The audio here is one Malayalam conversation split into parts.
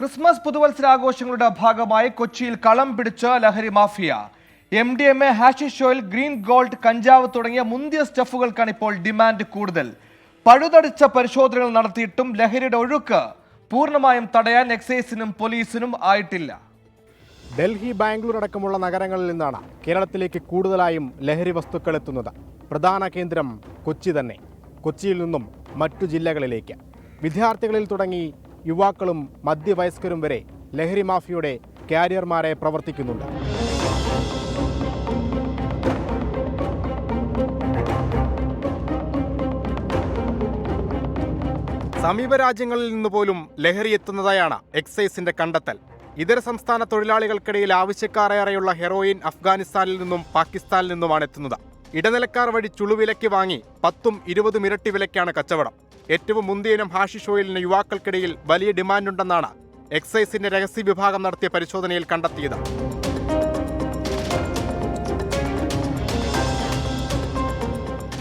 ക്രിസ്മസ് പുതുവത്സരാഘോഷങ്ങളുടെ ഭാഗമായി കൊച്ചിയിൽ കളം പിടിച്ച ലഹരി mafia. M D M A hashish oil green gold കഞ്ചാവ് തുടങ്ങിയ മുന്തിയ സ്റ്റഫുകൾക്കാണ് ഇപ്പോൾ ഡിമാൻഡ് കൂടുതൽ. പഴുതടിച്ച പരിശോധനകൾ നടത്തിയിട്ടും ലഹരിയുടെ ഒഴുക്ക് പൂർണമായും തടയാൻ എക്സൈസിനും പോലീസിനും ആയിട്ടില്ല. ഡൽഹി ബാംഗ്ലൂർ അടക്കമുള്ള നഗരങ്ങളിൽ നിന്നാണ് കേരളത്തിലേക്ക് കൂടുതലായും ലഹരി വസ്തുക്കൾ എത്തുന്നത്. പ്രധാന കേന്ദ്രം കൊച്ചി തന്നെ. കൊച്ചിയിൽ നിന്നും മറ്റു ജില്ലകളിലേക്ക്. വിദ്യാർത്ഥികളിൽ തുടങ്ങി യുവാക്കളും മധ്യവയസ്കരും വരെ ലഹരി മാഫിയുടെ കാരിയർമാരെ പ്രവർത്തിക്കുന്നുണ്ട്. സമീപ രാജ്യങ്ങളിൽ നിന്ന് പോലും ലഹരി എത്തുന്നതായാണ് എക്സൈസിന്റെ കണ്ടെത്തൽ. ഇതര സംസ്ഥാന തൊഴിലാളികൾക്കിടയിൽ ആവശ്യക്കാരേറെയുള്ള ഹെറോയിൻ അഫ്ഗാനിസ്ഥാനിൽ നിന്നും പാകിസ്ഥാനിൽ നിന്നുമാണ് എത്തുന്നത്. ഇടനിലക്കാർ വഴി ചുളുവിലയ്ക്ക് വാങ്ങി പത്തും ഇരുപതും ഇരട്ടി വിലയ്ക്കാണ് കച്ചവടം. ഏറ്റവും മുന്തിയനം ഹാഷിഷ് ഓയിലിന് യുവാക്കൾക്കിടയിൽ വലിയ ഡിമാൻഡുണ്ടെന്നാണ് എക്സൈസിന്റെ രഹസ്യ വിഭാഗം നടത്തിയ പരിശോധനയിൽ കണ്ടെത്തിയത്.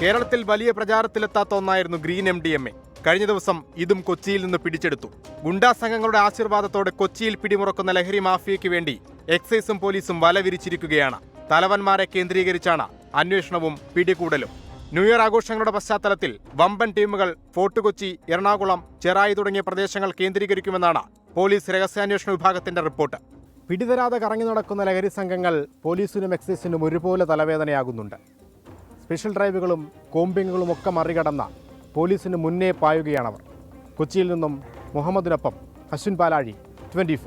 കേരളത്തിൽ വലിയ പ്രചാരത്തിലെത്താത്ത ഒന്നായിരുന്നു green M D M A. കഴിഞ്ഞ ദിവസം ഇതും കൊച്ചിയിൽ നിന്ന് പിടിച്ചെടുത്തു. ഗുണ്ടാ സംഘങ്ങളുടെ ആശീർവാദത്തോടെ കൊച്ചിയിൽ പിടിമുറക്കുന്ന ലഹരി മാഫിയയ്ക്ക് വേണ്ടി എക്സൈസും പോലീസും വല വിരിച്ചിരിക്കുകയാണ് തലവന്മാരെ കേന്ദ്രീകരിച്ചാണ് അന്വേഷണവും പിടികൂടലും. ന്യൂ ഇയർ ആഘോഷങ്ങളുടെ പശ്ചാത്തലത്തിൽ വമ്പൻ ടീമുകൾ ഫോർട്ട് കൊച്ചി എറണാകുളം ചെറായി തുടങ്ങിയ പ്രദേശങ്ങൾ കേന്ദ്രീകരിക്കുമെന്നാണ് പോലീസ് രഹസ്യാന്വേഷണ വിഭാഗത്തിന്റെ റിപ്പോർട്ട്. പിടിതരാതെ കറങ്ങി നടക്കുന്ന ലഹരി സംഘങ്ങൾ പോലീസിനും എക്സൈസിനും ഒരുപോലെ തലവേദനയാകുന്നുണ്ട്. സ്പെഷ്യൽ ഡ്രൈവുകളും കോമ്പിങ്ങുകളും ഒക്കെ മറികടന്ന പോലീസിന് മുന്നേ പായുകയാണവർ. കൊച്ചിയിൽ നിന്നും മുഹമ്മദിനൊപ്പം അശ്വിൻ പാലാഴി ട്വന്റി